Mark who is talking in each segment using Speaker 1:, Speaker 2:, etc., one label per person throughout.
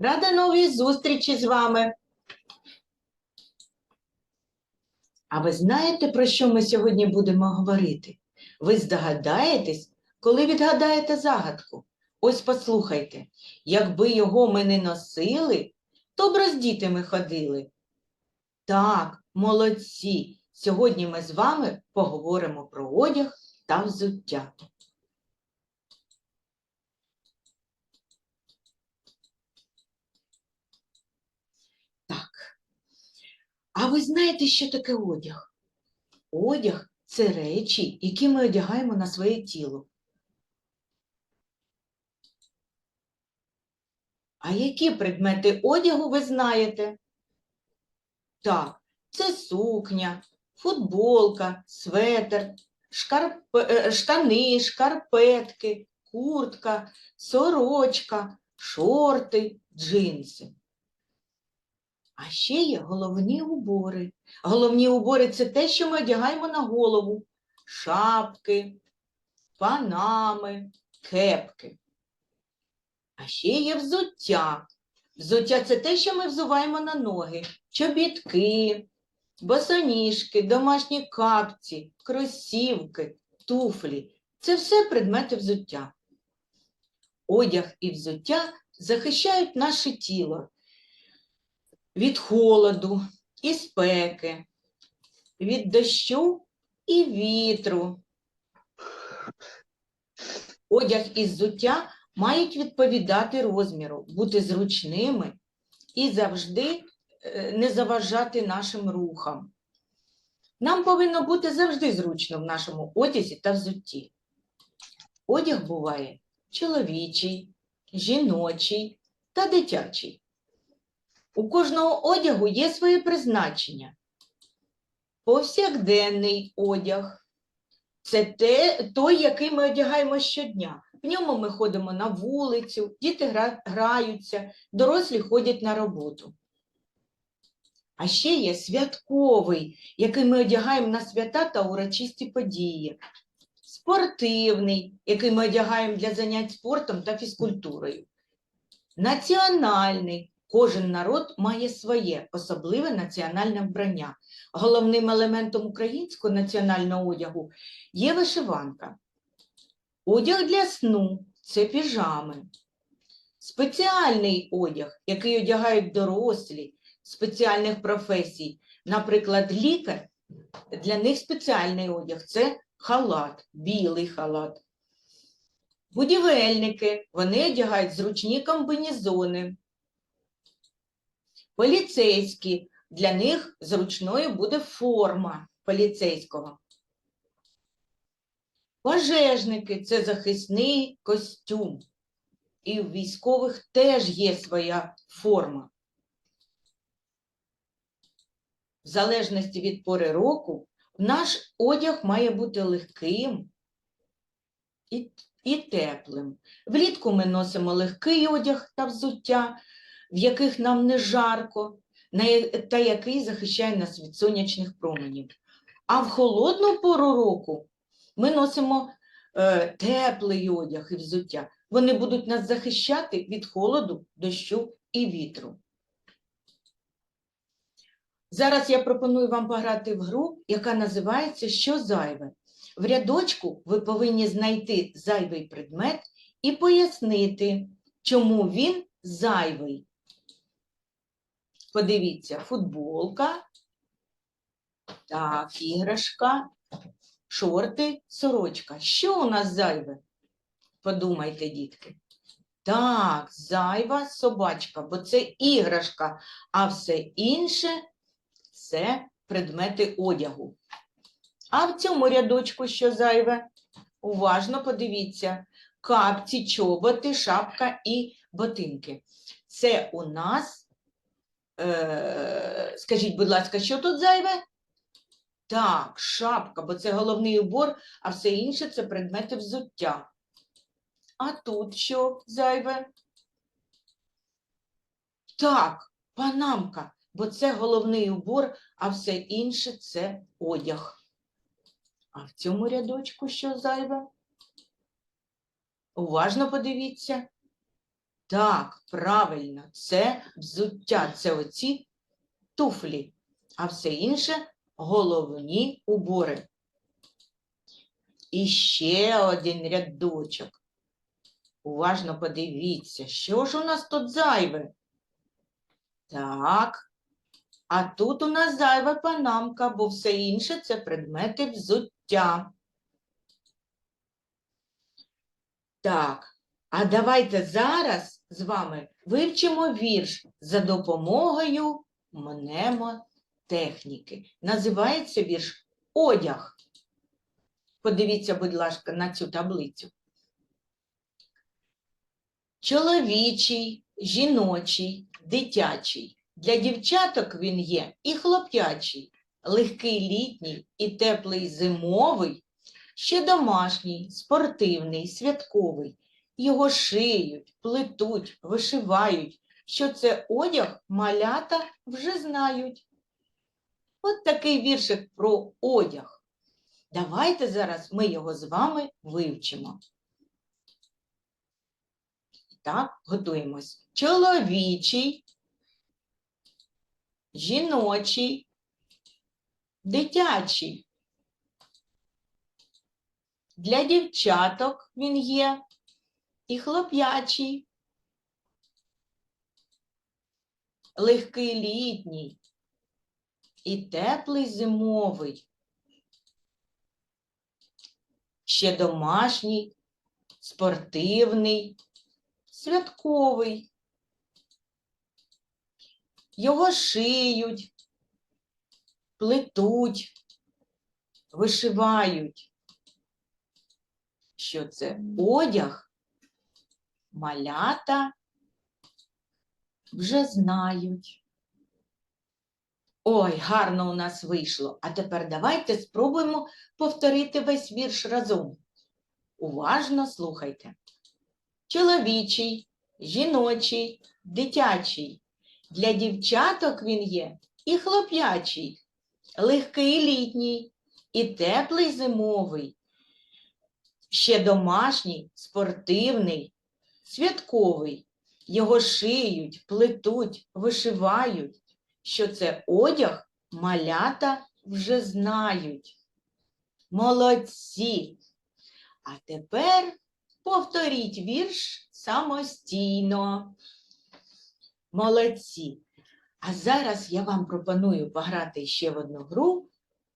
Speaker 1: Рада новій зустрічі з вами. А ви знаєте, про що ми сьогодні будемо говорити? Ви здогадаєтесь, коли відгадаєте загадку. Ось послухайте, якби його ми не носили, то б роз дітьми ходили. Так, молодці. Сьогодні ми з вами поговоримо про одяг та взуття. Так. А ви знаєте, що таке одяг? Одяг це речі, які ми одягаємо на своє тіло. А які предмети одягу ви знаєте? Так, це сукня, футболка, светр, шкарп... е, штани, шкарпетки, куртка, сорочка, шорти, джинси. А ще є головні убори. Головні убори це те, що ми одягаємо на голову: шапки, панами, кепки. А ще є взуття. Взуття це те, що ми взуваємо на ноги: чобітки, босоніжки, домашні капці, кросівки, туфлі. Це все предмети взуття. Одяг і взуття захищають наше тіло від холоду і спеки, від дощу і вітру. Одяг і взуття мають відповідати розміру, бути зручними і завжди е, не заважати нашим рухам. Нам повинно бути завжди зручно в нашому одязі та взутті. Одяг буває чоловічий, жіночий та дитячий. У кожного одягу є своє призначення. Повсякденний одяг це те, той, який ми одягаємо щодня. В ньому ми ходимо на вулицю, діти гра- граються, дорослі ходять на роботу. А ще є святковий, який ми одягаємо на свята та урочисті події. Спортивний, який ми одягаємо для занять спортом та фізкультурою. Національний. Кожен народ має своє особливе національне вбрання. Головним елементом українського національного одягу є вишиванка. Одяг для сну це піжами. Спеціальний одяг, який одягають дорослі спеціальних професій. Наприклад, лікар, для них спеціальний одяг це халат, білий халат. Будівельники, вони одягають зручні комбінезони. Поліцейські, для них зручною буде форма поліцейського. Пожежники це захисний костюм. І в військових теж є своя форма. В залежності від пори року, наш одяг має бути легким і, і теплим. Влітку ми носимо легкий одяг та взуття, в яких нам не жарко, та який захищає нас від сонячних променів. А в холодну пору року ми носимо е, теплий одяг і взуття. Вони будуть нас захищати від холоду, дощу і вітру. Зараз я пропоную вам пограти в гру, яка називається Що зайве. В рядочку ви повинні знайти зайвий предмет і пояснити, чому він зайвий. Подивіться, футболка, так, іграшка, шорти, сорочка. Що у нас зайве? Подумайте, дітки. Так, зайва собачка, бо це іграшка, а все інше це предмети одягу. А в цьому рядочку що зайве? Уважно подивіться. Капці, чоботи, шапка і ботинки. Це у нас, е, скажіть, будь ласка, що тут зайве? Так, шапка, бо це головний убор, а все інше це предмети взуття. А тут що зайве? Так, панамка, бо це головний убор, а все інше це одяг. А в цьому рядочку що зайве? Уважно подивіться. Так, правильно, це взуття, це оці туфлі, а все інше головні убори. І ще один рядочок. Уважно подивіться, що ж у нас тут зайве? Так. А тут у нас зайва панамка, бо все інше це предмети взуття. Так, а давайте зараз з вами вивчимо вірш за допомогою мнемотехніки. Називається вірш Одяг. Подивіться, будь ласка, на цю таблицю. Чоловічий, жіночий, дитячий. Для дівчаток він є і хлоп'ячий, легкий літній і теплий зимовий, ще домашній, спортивний, святковий. Його шиють, плетуть, вишивають. Що це одяг, малята вже знають. От такий віршик про одяг. Давайте зараз ми його з вами вивчимо. Так, готуємось. Чоловічий, жіночий, дитячий. Для дівчаток він є і хлоп'ячий, легкий літній і теплий зимовий, ще домашній, спортивний, святковий. Його шиють, плетуть, вишивають. Що це? Одяг, малята вже знають. Ой, гарно у нас вийшло. А тепер давайте спробуємо повторити весь вірш разом. Уважно слухайте. Чоловічий, жіночий, дитячий. Для дівчаток він є і хлоп'ячий, легкий літній, і теплий зимовий, ще домашній, спортивний, святковий. Його шиють, плетуть, вишивають. Що це одяг, малята вже знають. Молодці! А тепер повторіть вірш самостійно. Молодці. А зараз я вам пропоную пограти ще в одну гру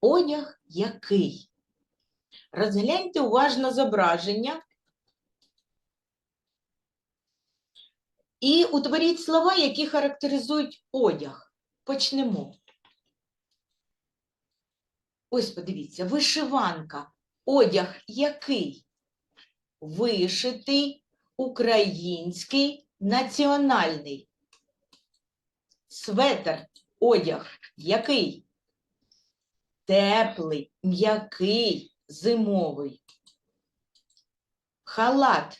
Speaker 1: Одяг який. Розгляньте уважно зображення і утворіть слова, які характеризують одяг. Почнемо. Ось подивіться, вишиванка. Одяг який? Вишитий, український, національний. Светер, одяг який? Теплий, м'який, зимовий. Халат,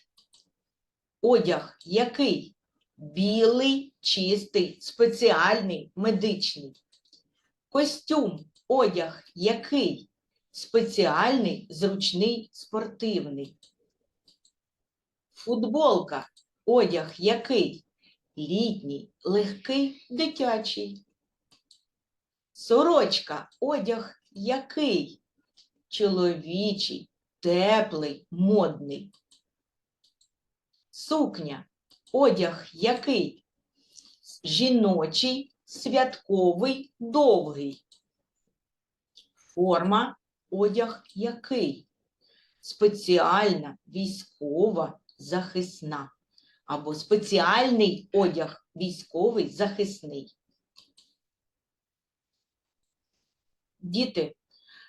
Speaker 1: одяг який? Білий, чистий, спеціальний, медичний. Костюм, одяг який? Спеціальний, зручний, спортивний. Футболка, одяг який? Літній, легкий, дитячий. Сорочка, одяг який? Чоловічий, теплий, модний. Сукня, одяг який? Жіночий, святковий, довгий. Форма, одяг який? Спеціальна, військова, захисна. Або спеціальний одяг військовий, захисний. Діти,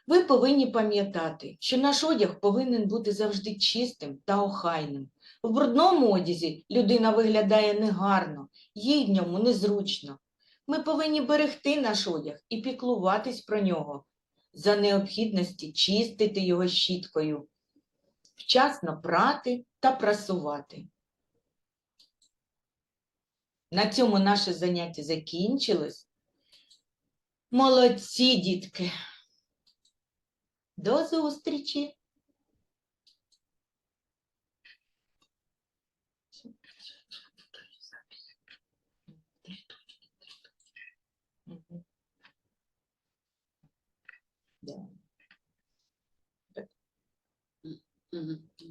Speaker 1: ви повинні пам'ятати, що наш одяг повинен бути завжди чистим та охайним. В брудному одязі людина виглядає негарно, їй в ньому незручно. Ми повинні берегти наш одяг і піклуватись про нього, за необхідності чистити його щіткою, вчасно прати та прасувати. На цьому наше заняття закінчилось. Молодці, дітки! До зустрічі!
Speaker 2: Mm-hmm.